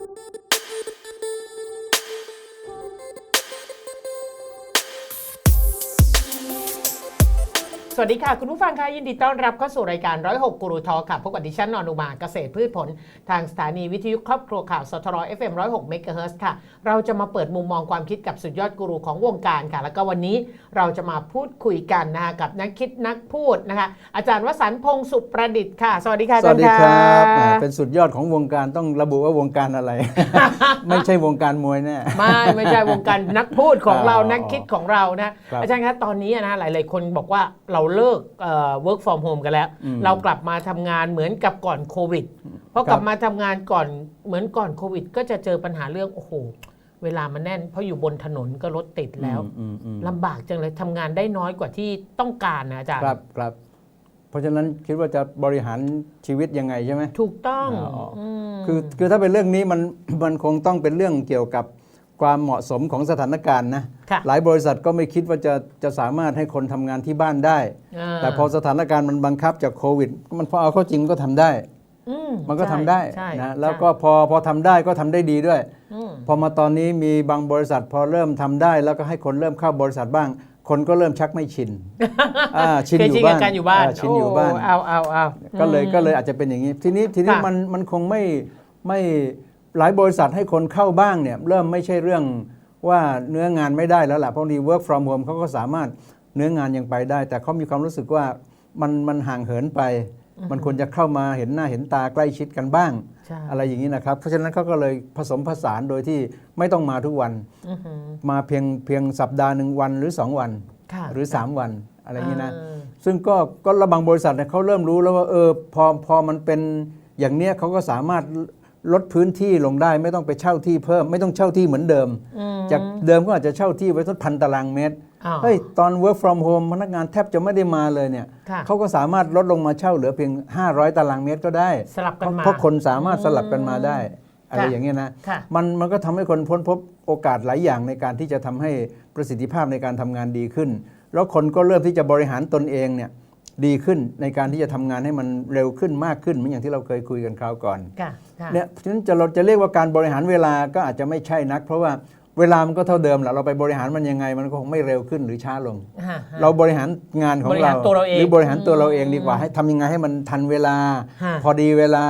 Thank you. วัสดีค่ะ คุณผู้ฟังค่ะยินดีต้อนรับเข้าสู่รายการ 106กูรูทอค่ะพบกับดิฉันนอนุมาเกษตรพืชผล ทางสถานีวิทยุครอบครัวข่าวสทร FM 106เมกะเฮิร์ค่ะ เราจะมาเปิดมุมมองความคิดกับสุดยอดกูรูของวงการค่ะ แล้วก็วันนี้เราจะมาพูดคุยกันนะคะกับนักคิดนักพูดนะคะ อาจารย์วสันต์พงษ์สุประดิษฐ์ค่ะ สวัสดีค่ะอาสจาวัรสย์ดีครับะอ่าเป็นสุดยอดของวงการต้องระบุว่าวงการอะไร ไม่ใช่วงการมวยแน่ ไม่ไม่ใช่วงการนักพูดของเราอ๋อนักคิดของเรานะครับ อาจารย์ครับตอนนี้นะหลาย ๆ คนบอกว่าเราเลิกเอ่อ work from home กันแล้ว อืมเรากลับมาทำงานเหมือนกับก่อนโควิดเพราะครับ กลับมาทำงานก่อนเหมือนก่อนโควิด ก็จะเจอปัญหาเรื่องโอ้โหเวลามันแน่น เพราะอยู่บนถนนก็รถติดแล้วอืมอืมลำบากจังเลยทำงานได้น้อยกว่าที่ต้องการนะอาจารย์ครับครับเพราะฉะนั้นคิดว่าจะบริหารชีวิตยังไงใช่ไหม ถูกต้องอ๋ออื ม คือคือถ้าเป็นเรื่องนี้มัน มันคงต้องเป็นเรื่องเกี่ยวกับ ความเหมาะสมของสถานการณ์นะค่ะหลายบริษัทก็ไม่คิดว่าจะจะสามารถให้คนทำงานที่บ้านได้าแต่พอสถานการณ์มันบังคับจากโควิด มันพอเอาเข้าจริงก็ทำได้อืมันก็ทำได้ใช่นะใช่แล้วก็พอพอทำได้ก็ทำได้ดีด้วยอืมพอมาตอนนี้มีบางบริษัทพอเริ่มทำได้ แล้วก็ให้คนเริ่มเข้าบริษัทบ้าง คนก็เริ่มชักไม่ชินอ่าชินเคยอชินยู่กับ้าบนการอยู่บ้านอ่ชินอยู่บ้านโเอาเอาเอาก็เลยอืมก็เลยอาจจะเป็นอย่างนี้ ทีนี้ทีนี้ค่ะมันมันคงไม่ไม่ หลายบริษัทให้คนเข้าบ้างเนี่ยเริ่มไม่ใช่เรื่องว่าเนื้องานไม่ได้แล้วล่ะเพราะดี work from home เขาก็สามารถเนื้องานยังไปได้ แต่เขามีความรู้สึกว่ามันมันห่างเหินไป มันควรจะเข้ามาเห็นหน้าเห็นตาใกล้ชิดกันบ้างใช่อะไรอย่างนี้นะครับ เพราะฉะนั้นเขาก็เลยผสมผสานโดยที่ไม่ต้องมาทุกวันอื้อหือมาเพียงเพียงสัปดาห์หนึ่งวันหรือ 2 วันค่ะหรือ 3 วันอะไรอย่างนี้นะอ่าซึ่งก็ก็ระบางบริษัทเนี่ยเขาเริ่มรู้แล้วว่าเออพอพอมันเป็นอย่างเนี้ยเขาก็สามารถ ลดพื้นที่ลงได้ไม่ต้องไปเช่าที่เพิ่ม ไม่ต้องเช่าที่เหมือนเดิมอืมจากเดิมก็อาจจะเช่าที่ไว้สักพันตารางเมตรอ้าวเฮ้ยตอน work from home พนักงานแทบจะไม่ได้มาเลยเนี่ยค่ะเขาก็สามารถลดลงมาเช่าเหลือเพียง 500 ตารางเมตรก็ได้สลับกันมาเพราะคนสามารถสลับกันมาได้ อะไรค่ะอย่างเงี้ยนะค่ะมันมันก็ทำให้คนพ้นพบโอกาสหลายอย่างในการที่จะทำให้ประสิทธิภาพในการทำงานดีขึ้น แล้วคนก็เริ่มที่จะบริหารตนเองเนี่ย ดีขึ้นในการที่จะทำงานให้มันเร็วขึ้นมากขึ้นเหมือนอย่างที่เราเคยคุยกันคราวก่อนค่ะค่ะเนี่ยฉะนั้นจะเราจะเรียกว่าการบริหารเวลาก็อาจจะไม่ใช่นัก เพราะว่าเวลามันก็เท่าเดิมแหละเราไปบริหารมันยังไง มันก็คงไม่เร็วขึ้นหรือช้าลงฮะฮะเราบริหารงานของบริเราหารตัวเราเองหรือบริหารตัวเราเองอืมดีกว่าให้ทำยังไงให้มันทันเวลาฮะพอดีเวลา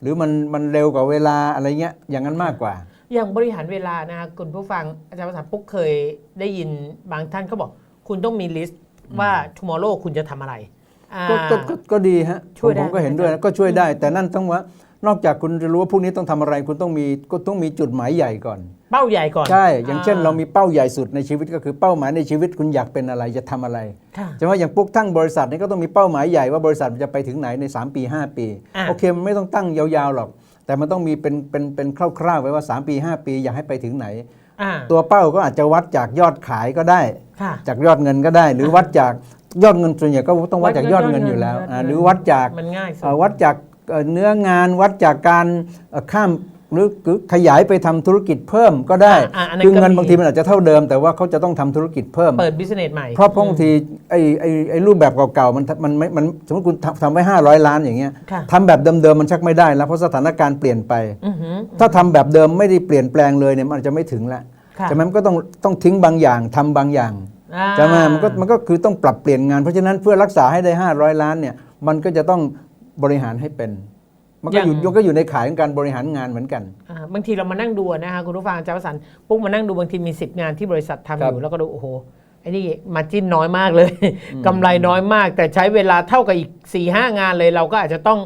หรือมันมันเร็วกว่าเวลาอะไรเงี้ยอย่างนั้นมากกว่า อย่างบริหารเวลานะคะคุณผู้ฟังอาจารย์ภาษาปุ๊กเคยได้ยินบางท่านเขาบอก คุณต้องมีลิสต์ว่า tomorrow คุณจะทำอะไรอ่า ก็ก็ก็ก็ดีฮะช่วยผมผมได้ก็เห็นด้วยนะก็ช่วยได้ แต่นั่นต้องว่านอกจากคุณจะรู้ว่าพรุ่งนี้ต้องทำอะไรคุณต้องมีก็ต้องมีจุดหมายใหญ่ก่อน เป้าใหญ่ก่อน ใช่ อย่างเช่น เรามีเป้าใหญ่สุดในชีวิตก็คือเป้าหมายในชีวิตคุณอยากเป็นอะไรจะทำอะไรค่ะใช่ไหมอย่างปุ๊กทั้งบริษัทนี่ก็ต้องมีเป้าหมายใหญ่ว่าบริษัทมันจะไปถึงไหนใน 3 ปี 5 ปี อะ โอเคมันไม่ต้องตั้งยาวๆหรอก แต่มันต้องมีเป็นเป็นเป็นคร่าวๆไว้ว่า 3 ปี 5 ปีอยากให้ไปถึงไหน อ่าตัวเป้าก็อาจจะวัดจากยอดขายก็ได้ ค่ะ จากยอดเงินก็ได้ หรือวัดจาก ยอดเงินส่วนใหญ่ก็ต้องวัดจากยอดเงินอยู่แล้วยอดเงินอ่าหรือวัดจากมันง่ายสุดเอ่อวัดจากเอ่อเนื้องานวัดจากการเอ่อข้ามหรือหรือขยายไปทำธุรกิจเพิ่มก็ได้อะอันนั้นคือก็เงินมีบางทีมันอาจจะเท่าเดิม แต่ว่าเขาจะต้องทำธุรกิจเพิ่มเปิดบิสเนสใหม่เพราะบางทีไอ้ไอ้ไอ้รูปแบบเก่าๆมันมันไม่มันสมมติคุณทำทำไว้ 500 ล้านอย่างเงี้ยค่ะทำแบบเดิมๆมันชักไม่ได้แล้วเพราะสถานการณ์เปลี่ยนไปอือหือถ้าทำแบบเดิมไม่ได้เปลี่ยนแปลงเลยเนี่ยมันอาจจะไม่ถึงละค่ะใช่ไหมมันก็ต้องต้องทิ้งบางอย่างทำบางอย่าง อ่าใช่ไหมมันก็มันก็คือต้องปรับเปลี่ยนงาน เพราะฉะนั้นเพื่อรักษาให้ได้ 500 ล้านเนี่ยมันก็จะต้องบริหารให้เป็น มันก็อยู่ก็อยู่ในขายของการบริหารงานเหมือนกันอ่าบางทีเรามานั่งดูนะคะคุณผู้ฟังอาจารย์วสันต์ปุ๊กมานั่งดูบางทีมี 10 งานที่บริษัททำครัอบยู่แล้วก็ดูโอ้โหไอ้นี่มาจิ้นน้อยมากเลยกำไรน้อยมาก แต่ใช้เวลาเท่ากับอีก4ี่ห้างานเลยเราก็อาจจะต้อง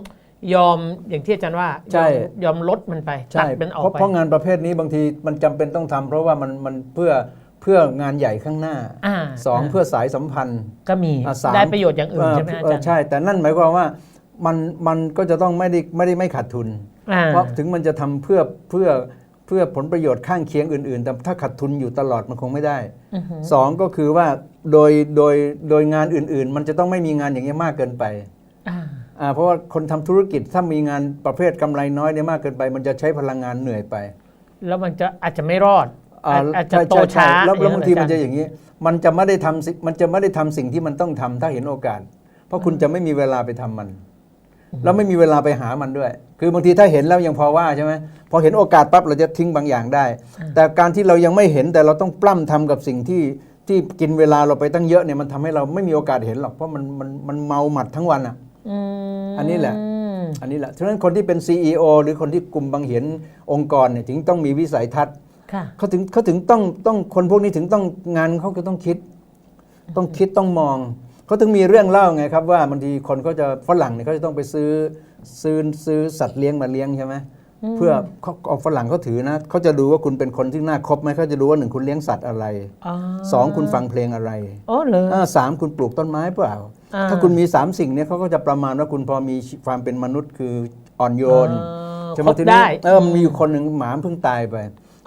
ยอมอย่างที่อาจารย์ว่าใช่ยอมยอมลดมันไปตัใช่ดมันออกเพราะไปเพราะงานประเภทนี้บางทีมันจำเป็นต้องทำเพราะว่ามันมันเพื่อเพื่องานใหญ่ข้างหน้าอ่าสองเพื่อสายสัมพันธ์ ก็มีอะสาม ได้ประโยชน์อย่างอื่นใช่ไหมอาเออจารย์ใช่ แต่นั่นหมายความว่ามันมันก็จะต้องไม่ได้ไม่ได้ไม่ขาดทุน อ่าเพราะถึงมันจะทำเพื่อเพื่อเพื่อผลประโยชน์ข้างเคียงอื่นๆ แต่ถ้าขาดทุนอยู่ตลอดมันคงไม่ได้ อือหือสองก็คือว่าโดยโดยโดยงานอื่นๆ มันจะต้องไม่มีงานอย่างนี้ยมากเกินไปอ่าอ่าเพราะว่าคนทำธุรกิจถ้ามีงานประเภทกำไรน้อยเนี่ยมากเกินไป มันจะใช้พลังงานเหนื่อยไป แล้วมันจะอาจจะไม่รอด อ่าอาจจะใช่โตใช่ใช่ช้าแล้วแล้วบางทีอย่มันงจะอาจารย์อย่างนี้ มันจะไม่ได้ทำสิ่งมันจะไม่ได้ทำสิ่งที่มันต้องทำถ้าเห็นโอกาส เพราะคุณจะไม่มีเวลาไปทำมัน แล้วไม่มีเวลาไปหามันด้วย คือบางทีถ้าเห็นแล้วยังพอว่าใช่ไหมพอเห็นโอกาสปั๊บเราจะทิ้งบางอย่างได้ แต่การที่เรายังไม่เห็นแต่เราต้องปล้ำทำกับสิ่งที่ที่กินเวลาเราไปตั้งเยอะเนี่ยมันทำให้เราไม่มีโอกาสเห็นหรอกเพราะมันมันมันเมาหมัดทั้งวันอะอืมอันนี้แหละ อันนี้แหละฉะนั้นคนที่เป็น CEO หรือคนที่กลุ่มบางเหียนองค์กรเนี่ยถึงต้องมีวิสัยทัศน์ค่ะ เขาถึงเขาถึงต้องต้องคนพวกนี้ถึงต้องงานเขาก็ต้องคิด ต้องคิดต้องมองเขาถึงมีเรื่องเล่าไงครับว่าบางทีคนก็จะฝรั่งเนี่ยเขาจะต้องไปซื้อซื้อซื้อสัตว์เลี้ยงมาเลี้ยงใช่ไหมเพื่อเขาเอาฝรั่งเขาถือนะเขาจะดูว่าคุณเป็นคนที่น่าคบไหมเขาจะดูว่าหนึ่งคุณเลี้ยงสัตว์อะไรอ๋อสองคุณฟังเพลงอะไรอ๋อเหรออ่าสามคุณปลูกต้นไม้เปล่าอ่าถ้าคุณมีสามสิ่งเนี้เขาก็จะประมาณว่าคุณพอมีความเป็นมนุษย์คืออ่อนโยนเออใช่ไหคมรบทีนี้ได้เออมันมีอยู่คนหนึ่งหมาเพิ่งตายไป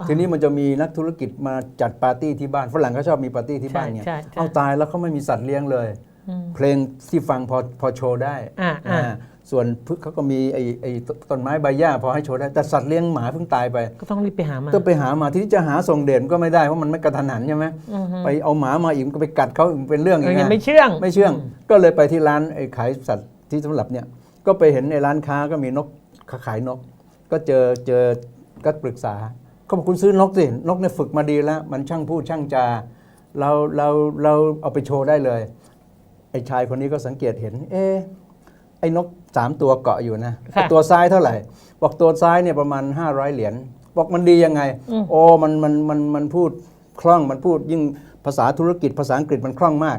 ทีนี้มันจะมีนักธุรกิจมาจัดปาร์ตี้ที่บ้านฝรั่งเขาชอบมีปาร์ตี้ที่บ้านเนี่ยใช่ใช่ใช่เอาตายแล้วเขาไม่มีสัตว์เลี้ยงเลย เพลงที่ฟังพอพอโชว์ได้อ่าอ่าอ่าส่วนพึกเขาก็มีไอ้ไอ้ต้นไม้ใบหญ้าพอให้โชว์ได้แต่สัตว์เลี้ยงหมาเพิ่งตายไป ก็ต้องรีบไปหามาก็ไปหามาที่จะหาส่งเด่นก็ไม่ได้เพราะมันไม่กระทันหันใช่ไหมอือฮึไปเอาหมามาอีกมันก็ไปกัดเขาอีกเป็นเรื่องเออีอกยังนะไม่เชื่องไม่เชื่อง ก็เลยไปที่ร้านไอ้ขายสัตว์ที่สำหรับเนี่ยก็ไปเห็นในร้านค้าก็มีนกขายนก ก็เจอเจอก็ปรึกษา เขาบอกคุณซื้อนกสินกเนี่ยฝึกมาดีแล้ว มันช่างพูดช่างจาเราเราเราเอาไปโชว์ได้เลยไอ้ชายคนนี้ก็สังเกตเห็น เอ๊ะไอ้นกสามตัวเกาะอยู่นะค่ะตัวซ้ายเท่าไหร่ บอกตัวซ้ายเนี่ยประมาณ 500 เหรียญบอกมันดียังไง โอ้มันมันมันมันพูดคล่องมันพูดยิ่งภาษาธุรกิจภาษาอังกฤษมันคล่องมาก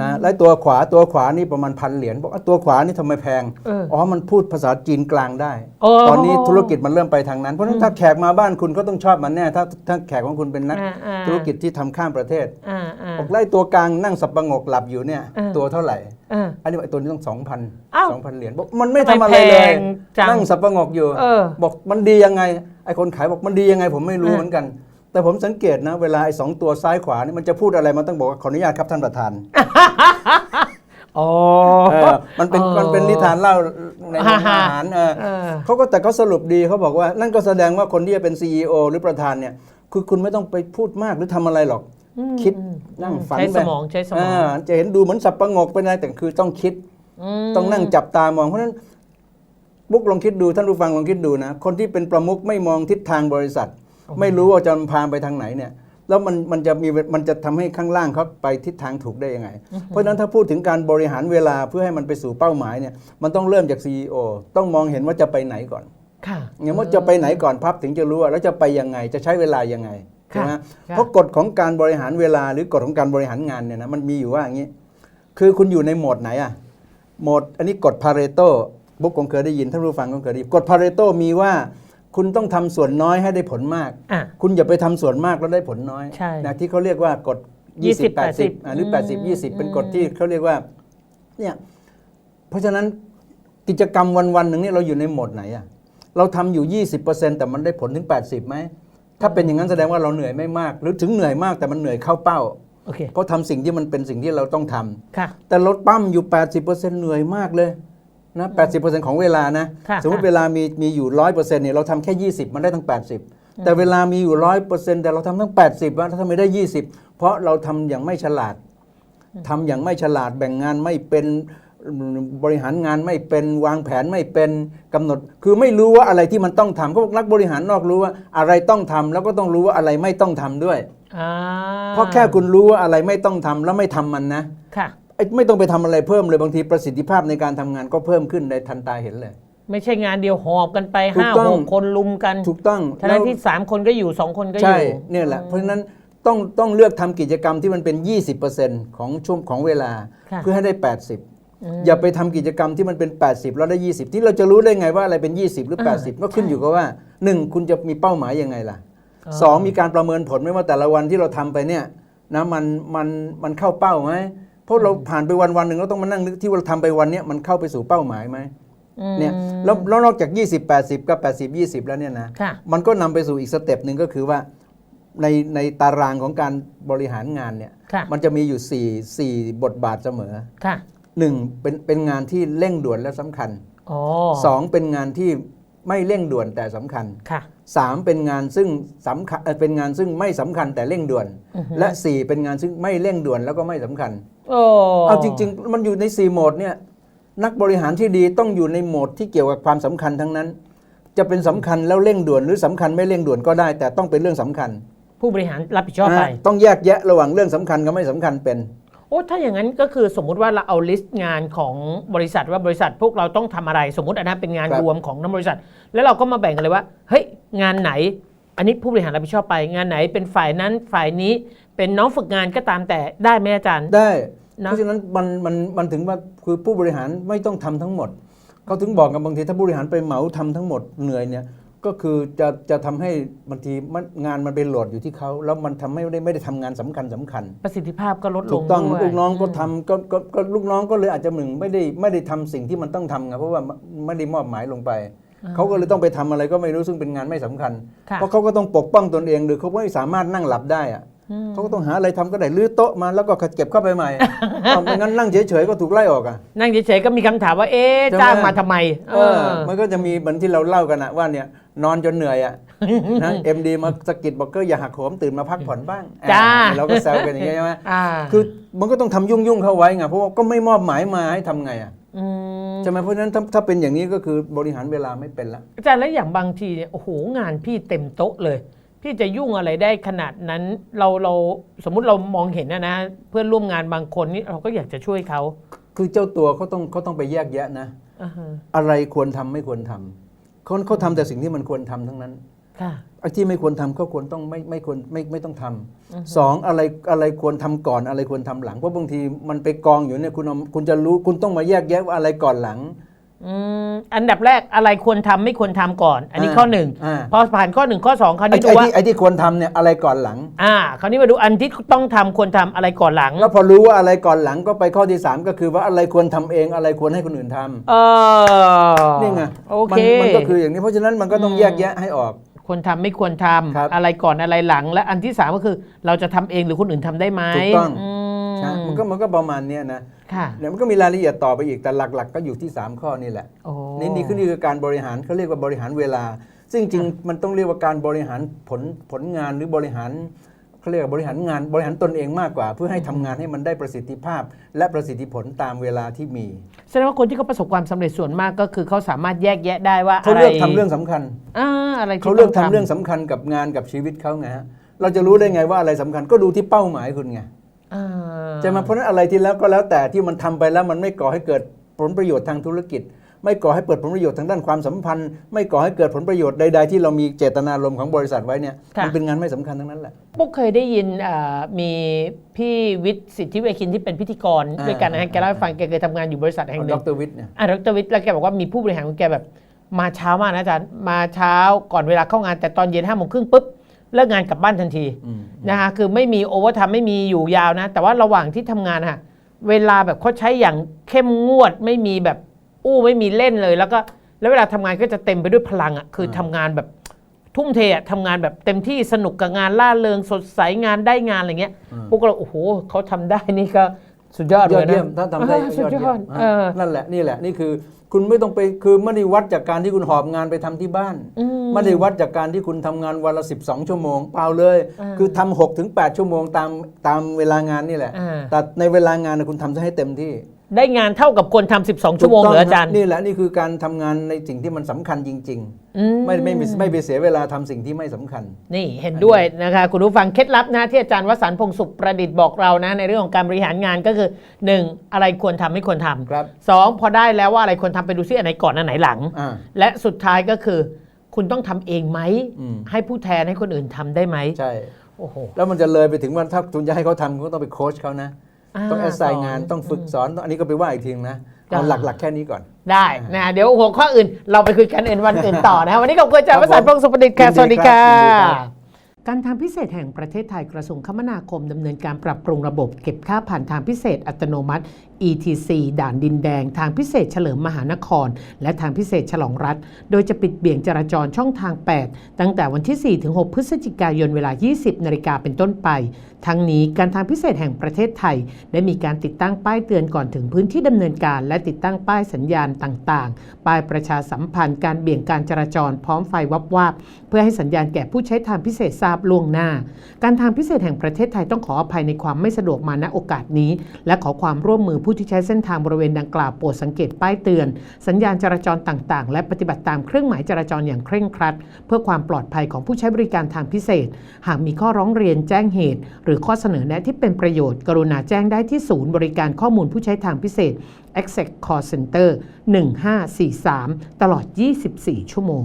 นะและตัวขวาตัวขวานี่ประมาณพันเหรียญบอกว่าตัวขวานี่ทำไมแพงเอออ๋อมันพูดภาษาจีนกลางได้โอ้ตอนนี้ธุรกิจมันเริ่มไปทางนั้น เพราะฉะนั้นถ้าแขกมาบ้านคุณก็ต้องชอบมันแน่ ถ้าถ้าแขกของคุณเป็นนักอ่าอ่าธุรกิจที่ทำข้ามประเทศอ่าอ่าบอกไล่ตัวกลางนั่งสับประงกหลับอยู่เนี่ยอ่าตัวเท่าไหร่อ่าอันนี้บอกไอ้ตัวนี้ต้องสองพันอ้าวสองพันเหรียญบอกมันไม่ทำทำไมอะไรเลยแพงจังนั่งสับประงกอยู่เออบอกมันดียังไงไอ้คนขายบอกมันดียังไงผมไม่รู้อ่าเหมือนกัน แต่ผมสังเกตนะ เวลาไอ้สองตัวซ้ายขวานี่มันจะพูดอะไรมันต้องบอกว่าขออนุญาตครับท่านประธานอ๋อเออมันเป็นอ๋อมันเป็นนิทานเล่าในโรงอาหารเออเออ เขาก็แต่เขาสรุปดีเขาบอกว่า นั่นก็แสดงว่าคนที่จะเป็น CEO หรือประธานเนี่ย คือคุณไม่ต้องไปพูดมากหรือทำอะไรหรอกคิดนั่งฝันใช้ไปสมองใช้สมองาจะเห็นดูเหมือนสับประงกเป็นอะไรแต่คือต้องคิด ม ต้องนั่งจับตามองเพราะฉะนั้นบุ๊กลองคิดดูท่านผู้ฟังลองคิดดูนะ คนที่เป็นประมุขไม่มองทิศทางบริษัท ไม่รู้ว่าจะพาไปทางไหนเนี่ยแล้วมันมันจะมีมันจะทำให้ข้างล่างเขาไปทิศทางถูกได้ยังไง เพราะฉะนั้นถ้าพูดถึงการบริหารเวลาเพื่อให้มันไปสู่เป้าหมายเนี่ยมันต้องเริ่มจาก CEO ต้องมองเห็นว่าจะไปไหนก่อนค่ะอย่างว่าจะไปไหนก่อนพับถึงจะรู้ว่าแล้วจะไปยังไงจะใช้เวลายังไงใช่ไหมค่ะเพราะกฎของการบริหารเวลาหรือกฎของการบริหารงานเนี่ยนะมันมีอยู่ว่าอย่างนี้ คือคุณอยู่ในโหมดไหนอะโหมดอันนี้กฎพาเรโตบุ๊กคงเคยได้ยินท่านผู้ฟังคงเคยได้ยินกฎพาเรโตมีว่า คุณต้องทำส่วนน้อยให้ได้ผลมากอะคุณอย่าไปทำส่วนมากแล้วได้ผลน้อยใช่นะที่เขาเรียกว่ากฎ20 20 80อะหรือ 80 20 เป็นกฎที่เขาเรียกว่าเนี่ยเพราะฉะนั้นกิจกรรมวันๆหนึ่งเนี่ยเราอยู่ในโหมดไหนอะเราทำอยู่ 20%แต่มันได้ผลถึง 80ไหมถ้าเป็นอย่างนั้นแสดงว่าเราเหนื่อยไม่มาก หรือถึงเหนื่อยมากแต่มันเหนื่อยเข้าเป้าโอเคเพราะทำสิ่งที่มันเป็นสิ่งที่เราต้องทำค่ะแต่รถปั้มอยู่ 80%เหนื่อยมากเลย นะ80%ของเวลานะ ค่ะสมมติค่ะ เวลามีมีอยู่100%เนี่ยเราทำแค่ 20 มันได้ทั้ง 80 แต่เวลามีอยู่100%แต่เราทำทั้ง 80ว่าทำไมได้ 20 เพราะเราทำอย่างไม่ฉลาดทำอย่างไม่ฉลาดแบ่งงานไม่เป็นบริหารงานไม่เป็นวางแผนไม่เป็นกำหนด คือไม่รู้ว่าอะไรที่มันต้องทำเขาบอกนักบริหารนอกรู้ว่าอะไรต้องทำแล้วก็ต้องรู้ว่าอะไรไม่ต้องทำด้วย อ่าเพราะแค่คุณรู้ว่าอะไรไม่ต้องทำแล้วไม่ทำมันนะ ค่ะ ไอ้ไม่ต้องไปทำอะไรเพิ่มเลยบางทีประสิทธิภาพในการทำงานก็เพิ่มขึ้นในทันตาเห็นเลย ไม่ใช่งานเดียวหอบกันไปถูกห้าต้องหกคนลุมกันถูกต้องทั้งนั้นที่สามคนก็อยู่สองคนก็อใช่ยู่เนี่ยแหละเพราะฉะนั้นต้องต้องเลือกทำกิจกรรมที่มันเป็น 20%ของช่วงของเวลาค่ะเพื่อให้ได้ 80อย่าไปทำกิจกรรมที่มันเป็น 80 แล้วได้ 20 ที่เราจะรู้ได้ไงว่าอะไรเป็น 20 หรืออ่า80 ก็ขึ้นอยู่กับว่า 1 คุณจะมีเป้าหมายยังไงล่ะอ๋อสองมีการประเมินผลไหมว่าแต่ละวันที่เราทำไปเนี่ยนะมันมันมันเข้าเป้าไหมเพ ราะเราผ่านไปวันวันหนึ่งเราต้องมานั่งนึกที่เราทำไปวันเนี้ยมันเข้าไปสู่เป้าหมายไหมอืมเนี่ยแล้วแล้วนอกจาก 20 80 กับ 80 20 แล้วเนี่ยนะค่ะมันก็นำไปสู่อีกสเต็ปหนึ่งก็คือว่าในในตารางของการบริหารงานเนี่ยค่ะมันจะมีอยู่4ี่สี่บทบาทเสมอค่ะหนึ่งเป็นเป็นงานที่เร่งด่วนและสำคัญอ๋อสองเป็นงานที่ไม่เร่งด่วนแต่สำคัญค่ะสามเป็นงานซึ่งสำคัญเอ่อเป็นงานซึ่งไม่สำคัญแต่เร่งด่วนอือฮึและสี่เป็นงานซึ่งไม่เร่งด่วนแล้วก็ไม่สำคัญโอ้ เอาจริง ๆ มันอยู่ในสี่โหมดเนี่ยนักบริหารที่ดีต้องอยู่ในโหมดที่เกี่ยวกับความสำคัญทั้งนั้น จะเป็นสำคัญแล้วเร่งด่วนหรือสำคัญไม่เร่งด่วนก็ได้ แต่ต้องเป็นเรื่องสำคัญ ผู้บริหารรับผิดชอบไปนะต้องแยกแยะระหว่างเรื่องสำคัญกับไม่สำคัญเป็นโอ้ถ้าอย่างนั้นก็คือสมมุติว่าเราเอาลิสต์งานของบริษัทว่าบริษัทพวกเราต้องทำอะไรสมมติอันนั้นเป็นงานครับรวมของทั้งบริษัท แล้วเราก็มาแบ่งกันเลยว่าเฮ้ยงานไหน อันนี้ผู้บริหารรับผิดชอบไป งานไหนเป็นฝ่ายนั้นฝ่ายนี้เป็นน้องฝึกงานก็ตามแต่ได้ไหมอาจารย์ได้นะ เพราะฉะนั้นมันมันมันถึงว่าคือผู้บริหารไม่ต้องทำทั้งหมดเขาถึงบอกกันบางทีถ้าผู้บริหารไปเหมาทำทั้งหมดเหนื่อยเนี่ยก็คือจะจะทำให้บางทีมันงานมันเป็นโหลดอยู่ที่เขาแล้วมันทำให้ไม่ได้ไม่ได้ทำงานสำคัญสำคัญ ประสิทธิภาพก็ลดลถูงกต้องด้วยลูกน้องก็ทำก็ก็ก็ลูกน้องก็เลยอาจจะหนึ่งไม่ได้ไม่ได้ทำสิ่งที่มันต้องทำไงเพราะว่าไม่ได้มอบหมายลงไปเขาก็เลยต้องไปทำอะไรก็ไม่รู้ซึ่งเป็นงานไม่สำคัญค่ะเพราะเขาก็ต้องปกป้องตนเองหรือเขาไม่สามารถนั่งหลับได้อะอืม เขาก็ต้องหาอะไรทำก็ได้ลื้อโต๊ะมาแล้วก็เก็บเข้าไปใหม่เอาไม่งั้นนั่งเฉยๆก็ถูกไล่ออกอะนั่งเฉยๆก็มีคำถามว่าเอ๊ะใช่ไหมจ้างมาทำไมเออ มันก็จะมีเหมือนที่เราเล่ากันอะว่าเนี่ยนอนจนเหนื่อยอะนะเอ็มดีมาสะกิดบอกก็อย่าหักโหมตื่นมาพักผ่อนบ้างจ้าอ่เราก็แซวกันอย่างเงี้ยใช่ไหมอ่าคือมันก็ต้องทำยุ่งยุ่งๆเข้าไว้ไงเพราะว่าก็ไม่มอบหมายมาให้ทำไงอะมใช่ไหมเพราะฉะนั้นถ้าถ้าเป็นอย่างนี้ก็คือบริหารเวลาไม่เป็นละอาจารย์แล้วอย่างบางทีเนี่ยโอ้โหงานพี่เต็มโต๊ะเลย พี่จะยุ่งอะไรได้ขนาดนั้น เราเราสมมุติเรามองเห็นนะนะ เพื่อนร่วมงานบางคนนี่เราก็อยากจะช่วยเขาคือเจ้าตัวเขาต้องเขาต้องไปแยกแยะนะ อ่าฮะอะไรควรทำไม่ควรทำเขาเขาทำแต่สิ่งที่มันควรทำทั้งนั้นค่ะ ไอ้ที่ไม่ควรทำก็ควรต้องไม่ไม่ควรไม่ไม่ต้องทำสองอะไรอะไรควรทำก่อนอะไรควรทำหลังเพราะบางทีมันไปกองอยู่เนี่ยคุณเอาคุณจะรู้คุณต้องมาแยกแยะว่าอะไรก่อนหลัง อืมอันดับแรกอะไรควรทำไม่ควรทำก่อน อันนี้อ่าข้อหนึ่งอ่าพอผ่านข้อหนึ่งข้อสองคราวไอ้นี้ดูไอ้ว่าที่ไอ้ที่ควรทำเนี่ยอะไรก่อนหลัง อ่าคราวนี้มาดูอันที่ต้องทำควรทำอะไรก่อนหลัง แล้วพอรู้ว่าอะไรก่อนหลังก็ไปข้อที่3ก็คือว่าอะไรควรทำเองอะไรควรให้คนอื่นทำเออนี่ไงโอมัเคมันก็คืออย่างนี้เพราะฉะนั้นมันก็ต้องแยกแยะให้ออกควรทำไม่ควรทำครับอะไรก่อนอะไรหลัง และอันที่สามก็คือ เราจะทำเองหรือคนอื่นทำได้ไหมถูกต้องม ใช่มันก็มันก็ประมาณเนี้ยนะค่ะเดี๋ยวมันก็มีรายละเอียดต่อไปอีกแต่หลัก ๆ ก็อยู่ที่ 3 ข้อนี่แหละโอ้นี่นี่คือนี่คือการบริหารเขาเรียกว่าบริหารเวลา ซึ่งจริงๆมันต้องเรียกว่าการบริหารผลผลงานหรือบริหารเขาเรียกว่าบริหารงานบริหารตนเองมากกว่า เพื่อให้ทำงานให้มันได้ประสิทธิภาพ และประสิทธิผลตามเวลาที่มีแสดงว่าคนที่เขาประสบความสำเร็จส่วนมากก็คือเขาสามารถแยกแยะได้ว่าเขาอะไรเลือกทำเรื่องสำคัญอ่าอะไรที่เขาเลือกต้ทำเรื่องสำคัญกับงานกับชีวิตเขาไงฮะเราจะรู้ได้ไงว่าอะไรสำคัญก็ดูที่เป้าหมายคุณไง อ่าใช่ไหมเพราะฉะนั้นอะไรที่แล้วก็แล้วแต่ที่มันทำไปแล้วมันไม่ก่อให้เกิดผลประโยชน์ทางธุรกิจ ไม่ก่อให้เกิดผลประโยชน์ทางด้านความสัมพันธ์ ไม่ก่อให้เกิดผลประโยชน์ใด ๆ ที่เรามีเจตนารมณ์ของบริษัทไว้เนี่ยมันเป็นงานไม่สำคัญทั้งนั้นแหละปุ๊กเคยได้ยินอ่ามีพี่วิทย์สิทธิเวคินที่เป็นพิธีกรอ่าด้วยกันนะฮะแกเล่าให้ฟังแกเคยทำงานอยู่บริษัทแห่งหดนึ่งรวิทย์เนี่ยอะดรวิทย์แล้วแกบอกว่ามีผู้บริหารของแกแบบมาเช้ามากนะอาจารย์มาเช้าก่อนเวลาเข้างานแต่ตอนเย็นห้าโมงครึ่งปุ๊บ เลิกงานกลับบ้านทันทีอืมนะคะคือไม่มีโอเวอร์ไทม์ไม่มีอยู่ยาวนะ แต่ว่าระหว่างที่ทำงานอะเวลาแบบเขาใช้อย่างเข้มงวดไม่มีแบบอู้ไม่มีเล่นเลย แล้วก็แล้วเวลาทำงานก็จะเต็มไปด้วยพลังอะคือทำงานแบบทุ่มเทอะทำงานแบบเต็มที่สนุกกับงานล่าเริงสดใสงานได้งานอะไรเงี้ยพวกเราโอ้โหเขาทำได้นี่ก็ สุดยอดยเลอยดนะเยี่ยมถ้าทำได้อ่าสุดยอดอะเออนั่นแหละนี่แหละนี่คือ คุณไม่ต้องไปคือไม่ได้วัดจากการที่คุณหอบงานไปทำที่บ้านอืมไม่ได้วัดจากการที่คุณทำงานวันละ 12 ชั่วโมง เปล่าเลยอ่าคือทำ6ถึง8ชั่วโมงตามตามเวลางานนี่แหละอ่าแต่ในเวลางานนะคุณทำให้เต็มที่ ได้งานเท่ากับคนทำ12 ชั่วโมงเหรออาจารย์นี่แหละนี่คือการทำงานในสิ่งที่มันสำคัญจริงอืๆไม่ไม่มีไม่ไปเสียเวลาทำสิ่งที่ไม่สำคัญ นี่เห็นด้วยนะคะคุณผู้ฟังเคล็ดลับนะที่อาจารย์วสันต์พงศ์สุขประดิษฐ์บอกเรานะในเรื่องของการบริหารงานก็คือ 1. อะไรควรทำไม่ควรทำครับสองพอได้แล้วว่าอะไรควรทำไปดูซิอันไหนก่อนอันไหนหลังอ่าและสุดท้ายก็คือ คุณต้องทำเองไหมอืมให้ผู้แทนให้คนอื่นทำได้ไหมใช่โอ้โหแล้วมันจะเลยไปถึงว่าถ้าคุณจะให้เขาทำคุณก็ต้องไปโค้ชเขานะา ต้องแอสไซสน์งานต้องฝึกสอนต้องอันนี้ก็ไปว่าอีกทีนึงนะเอาจ้ะหลักๆ แค่นี้ก่อน ได้นะเดี๋ยวหัวข้ออื่นเราไปคุยกันเอ็นวันอื่นต่อนะวันนี้ขอบคุณอาจารย์ครัวบสันต์พงศ์สุขประดิษฐ์ค่ะยินดีสวัสดีค่ะครับยินดีครับการทางพิเศษแห่งประเทศไทยกระทรวงคมนาคมดำเนินการปรับปรุงระบบเก็บค่าผ่านทางพิเศษอัตโนมัติ ETC ด่านดินแดง ทางพิเศษเฉลิมมหานคร และทางพิเศษฉลองรัฐ โดยจะปิดเบี่ยงจราจรช่องทาง 8 ตั้งแต่วันที่4-6พฤศจิกายนเวลา 20 นาฬิกาเป็นต้นไป ทั้งนี้การทางพิเศษแห่งประเทศไทย ได้มีการติดตั้งป้ายเตือนก่อนถึงพื้นที่ดำเนินการ และติดตั้งป้ายสัญญาณต่าง ๆ ป้ายประชาสัมพันธ์การเบี่ยงการจราจรพร้อมไฟวับวาบเพื่อให้สัญญาณแก่ผู้ใช้ทางพิเศษทราบล่วงหน้า การทางพิเศษแห่งประเทศไทยต้องขออภัยในความไม่สะดวกมาณโอกาสนี้ และขอความร่วมมือผู้ผู้ที่ใช้เส้นทางบริเวณดังกล่าวโปรดสังเกตป้ายเตือน สัญญาณจราจรต่าง ๆ และปฏิบัติตามเครื่องหมายจราจรอย่างเคร่งครัด เพื่อความปลอดภัยของผู้ใช้บริการทางพิเศษ หากมีข้อร้องเรียนแจ้งเหตุ หรือข้อเสนอแนะที่เป็นประโยชน์ กรุณาแจ้งได้ที่ศูนย์บริการข้อมูลผู้ใช้ทางพิเศษ Access Call Center 1543 ตลอด 24 ชั่วโมง